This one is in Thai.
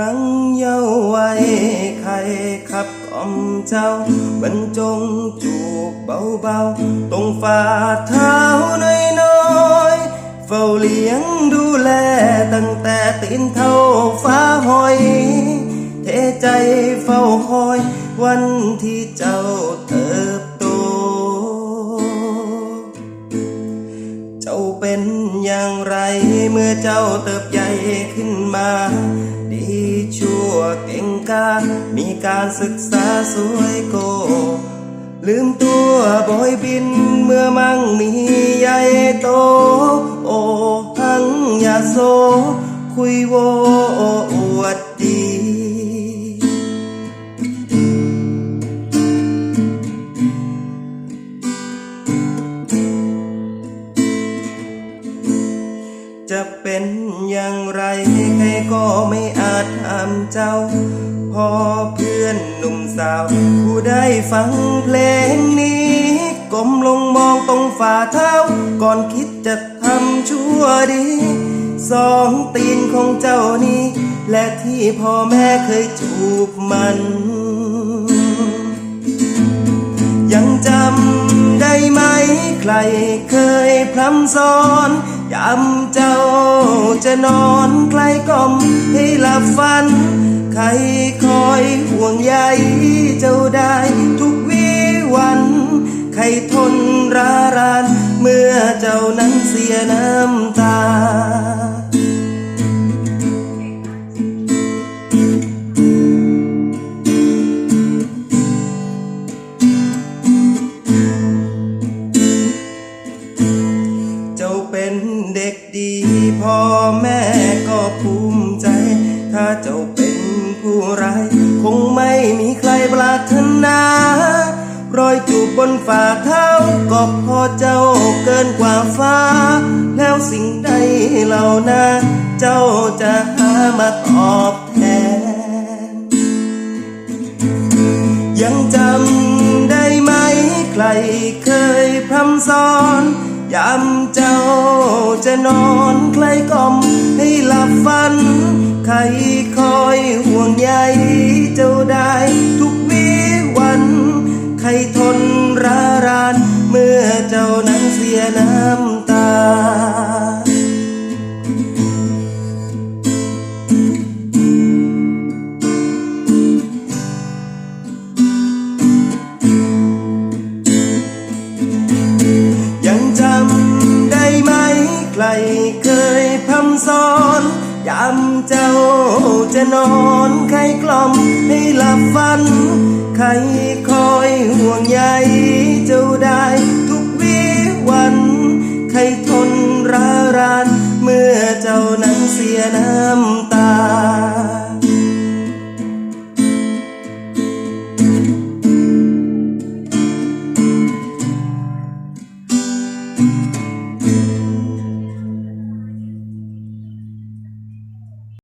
ครั้งเยาวัยใครขับกล่อมเจ้าบรรจงจูบเบาๆตรงฝ่าเท้าน้อยๆเฝ้าเลี้ยงดูแลตั้งแต่ตีนเท่าฟ้าหอย เทใจเฝ้าคอยวันที่เจ้าเติบ เป็นอย่างไรเมื่อเจ้าเติบใหญ่ขึ้นมา ดีชั่วเก่งกามีการศึกษาสวยโก ลืมตัวบอยบินเมื่อมั่งมีใหญ่โต โอหังยาโซ คุยโว จะเป็นอย่างไรใครก็ไม่อาจห้ามเจ้า พอเพื่อนหนุ่มสาว ผู้ได้ฟังเพลงนี้ก้มลงมองตรงฝ่าเท้า ก่อนคิดจะทำชั่วดี สองตีนของเจ้านี้ และที่พ่อแม่เคยจูบมัน ยังจำได้ไหมใครเคยพร่ำสอน ยามเจ้าจะนอนใกล้กล่อมให้หลับฝัน ใครคอยห่วงใยเจ้าได้ทุกวีวัน ใครทนราราน เมื่อเจ้านั้นเสียน้ำตา ก็ภูมิใจ ถ้าเจ้าเป็นผู้ร้าย คงไม่มีใครปรารถนา รอยจูบบนฝ่าเท้าก็พอเจ้าเกินกว่าฟ้า แล้วสิ่งใดเหล่านั้นเจ้าจะหามาตอบแทน ยังจำได้ไหมใครเคยพร่ำสอน ยามเจ้าจะนอนใกล้กล่อมให้หลับฝัน ใครคอยห่วงใยเจ้าได้ทุก ยามเจ้าจะนอนใครกล่อมให้หลับฝัน ใครคอยห่วงใยเจ้าได้ทุกวีวัน ใครทนราราน เมื่อเจ้านั้นเสียน้